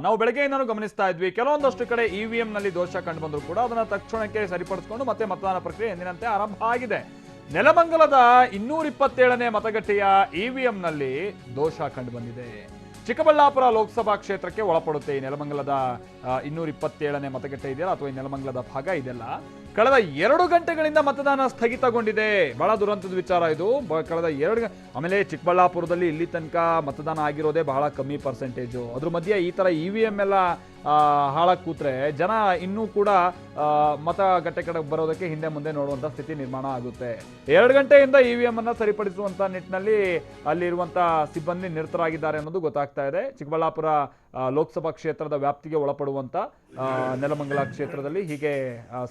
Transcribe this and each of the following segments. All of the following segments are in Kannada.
ನಾವು ಬೆಳಗ್ಗೆಯಿಂದನೂ ಗಮನಿಸ್ತಾ ಇದ್ವಿ. ಕೆಲವೊಂದಷ್ಟು ಕಡೆ ಇವಿಎಂ ನಲ್ಲಿ ದೋಷ ಕಂಡು ಬಂದ್ರು ಕೂಡ ಅದನ್ನ ತಕ್ಷಣಕ್ಕೆ ಸರಿಪಡಿಸಿಕೊಂಡು ಮತ್ತೆ ಮತದಾನ ಪ್ರಕ್ರಿಯೆ ಎಂದಿನಂತೆ ಆರಂಭ ಆಗಿದೆ. ನೆಲಮಂಗಲದ ಇನ್ನೂರ ಇಪ್ಪತ್ತೇಳನೇ ಮತಗಟ್ಟೆಯ ಇವಿಎಂ ನಲ್ಲಿ ದೋಷ ಕಂಡು ಬಂದಿದೆ ಚಿಕ್ಕಬಳ್ಳಾಪುರ ಲೋಕಸಭಾ ಕ್ಷೇತ್ರಕ್ಕೆ ಒಳಪಡುತ್ತೆ. ಈ ನೆಲಮಂಗಲದ ಇನ್ನೂರ ಇಪ್ಪತ್ತೇಳನೇ ಮತಗಟ್ಟೆ ಇದೆಯಲ್ಲ, ಅಥವಾ ಈ ನೆಲಮಂಗಲದ ಭಾಗ ಇದೆಲ್ಲ. ಕಳೆದ ಎರಡು ಗಂಟೆಗಳಿಂದ ಮತದಾನ ಸ್ಥಗಿತಗೊಂಡಿದೆ. ಬಹಳ ದುರಂತದ ವಿಚಾರ ಇದು. ಕಳೆದ ಎರಡು ಆಮೇಲೆ ಚಿಕ್ಕಬಳ್ಳಾಪುರದಲ್ಲಿ ಇಲ್ಲಿ ತನಕ ಮತದಾನ ಆಗಿರೋದೇ ಬಹಳ ಕಮ್ಮಿ ಪರ್ಸೆಂಟೇಜು ಅದ್ರ ಮಧ್ಯೆ ಈ ತರ ಇ ವಿ ಎಂ ಎಲ್ಲ ಹಾಳಾಗಿ ಕೂತ್ರೆ ಜನ ಇನ್ನೂ ಕೂಡ ಮತ ಮತಗಟ್ಟೆ ಕಡೆ ಬರೋದಕ್ಕೆ ಹಿಂದೆ ಮುಂದೆ ನೋಡುವಂತ ಸ್ಥಿತಿ ನಿರ್ಮಾಣ ಆಗುತ್ತೆ. ಎರಡು ಗಂಟೆಯಿಂದ ಇ ವಿ ಎಂ ಅನ್ನ ಸರಿಪಡಿಸುವಂತ ನಿಟ್ಟಿನಲ್ಲಿ ಅಲ್ಲಿರುವಂತ ಸಿಬ್ಬಂದಿ ನಿರತರಾಗಿದ್ದಾರೆ ಅನ್ನೋದು ಗೊತ್ತಾಗ್ತಾ ಇದೆ. ಚಿಕ್ಕಬಳ್ಳಾಪುರ ಲೋಕಸಭಾ ಕ್ಷೇತ್ರದ ವ್ಯಾಪ್ತಿಗೆ ಒಳಪಡುವಂತ ನೆಲಮಂಗಲ ಕ್ಷೇತ್ರದಲ್ಲಿ ಹೀಗೆ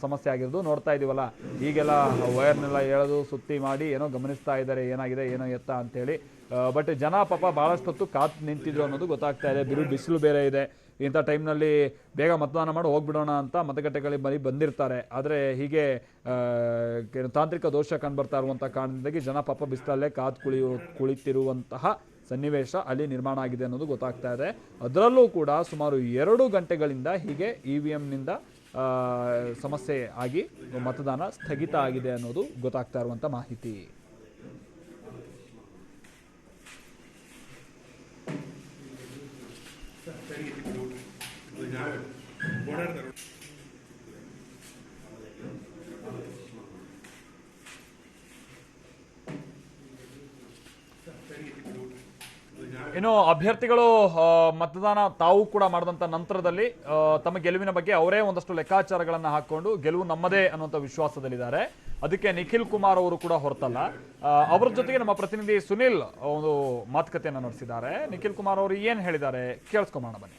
ಸಮಸ್ಯೆ ಆಗಿರೋದು ನೋಡ್ತಾ ಇದೀವಲ್ಲ. ಈಗೆಲ್ಲ ವೈರ್ನೆಲ್ಲ ಎಳೆದು ಸುತ್ತಿ ಮಾಡಿ ಏನೋ ಗಮನಿಸ್ತಾ ಇದ್ದಾರೆ, ಏನಾಗಿದೆ, ಏನೋ ಎತ್ತ ಅಂತೇಳಿ. ಬಟ್ ಜನ ಪಾಪ ಬಹಳಷ್ಟೊತ್ತು ಕಾತ್ ನಿಂತಿದ್ರು ಅನ್ನೋದು ಗೊತ್ತಾಗ್ತಾ ಇದೆ. ಬಿರು ಬಿಸಿಲು ಬೇರೆ ಇದೆ. ಇಂಥ ಟೈಮ್ನಲ್ಲಿ ಬೇಗ ಮತದಾನ ಮಾಡಿ ಹೋಗ್ಬಿಡೋಣ ಅಂತ ಮತಗಟ್ಟೆಗಳಿಗೆ ಬರೀ ಬಂದಿರ್ತಾರೆ. ಆದರೆ ಹೀಗೆ ತಾಂತ್ರಿಕ ದೋಷ ಕಂಡುಬರ್ತಾ ಇರುವಂಥ ಕಾರಣದಿಂದಾಗಿ ಜನ ಪಾಪ ಬಿಸಿಲಲ್ಲೇ ಕಾತ್ ಕುಳಿಯು ಕುಳಿತಿರುವಂತಹ ಸನ್ನಿವೇಶ ಅಲ್ಲಿ ನಿರ್ಮಾಣ ಆಗಿದೆ ಅನ್ನೋದು ಗೊತ್ತಾಗ್ತಾ ಇದೆ. ಅದರಲ್ಲೂ ಕೂಡ ಸುಮಾರು ಎರಡು ಗಂಟೆಗಳಿಂದ ಹೀಗೆ ಇ ವಿ ಎಮ್ನಿಂದ ಸಮಸ್ಯೆ ಆಗಿ ಮತದಾನ ಸ್ಥಗಿತ ಆಗಿದೆ ಅನ್ನೋದು ಗೊತ್ತಾಗ್ತಾ ಇರುವಂಥ ಮಾಹಿತಿ. Thank you. ಇನ್ನು ಅಭ್ಯರ್ಥಿಗಳು ಮತದಾನ ತಾವು ಕೂಡ ಮಾಡಿದಂತ ನಂತರದಲ್ಲಿ ತಮ್ಮ ಗೆಲುವಿನ ಬಗ್ಗೆ ಅವರೇ ಒಂದಷ್ಟು ಲೆಕ್ಕಾಚಾರಗಳನ್ನ ಹಾಕೊಂಡು ಗೆಲುವು ನಮ್ಮದೇ ಅನ್ನುವಂಥ ವಿಶ್ವಾಸದಲ್ಲಿದ್ದಾರೆ. ಅದಕ್ಕೆ ನಿಖಿಲ್ ಕುಮಾರ್ ಅವರು ಕೂಡ ಹೊರತಲ್ಲ. ಅವರ ಜೊತೆಗೆ ನಮ್ಮ ಪ್ರತಿನಿಧಿ ಸುನಿಲ್ ಒಂದು ಮಾತುಕತೆಯನ್ನು ನಡೆಸಿದ್ದಾರೆ. ನಿಖಿಲ್ ಕುಮಾರ್ ಅವರು ಏನ್ ಹೇಳಿದ್ದಾರೆ? ಕೇಳಿಸ್ಕೊಂಬೋಣ ಬನ್ನಿ.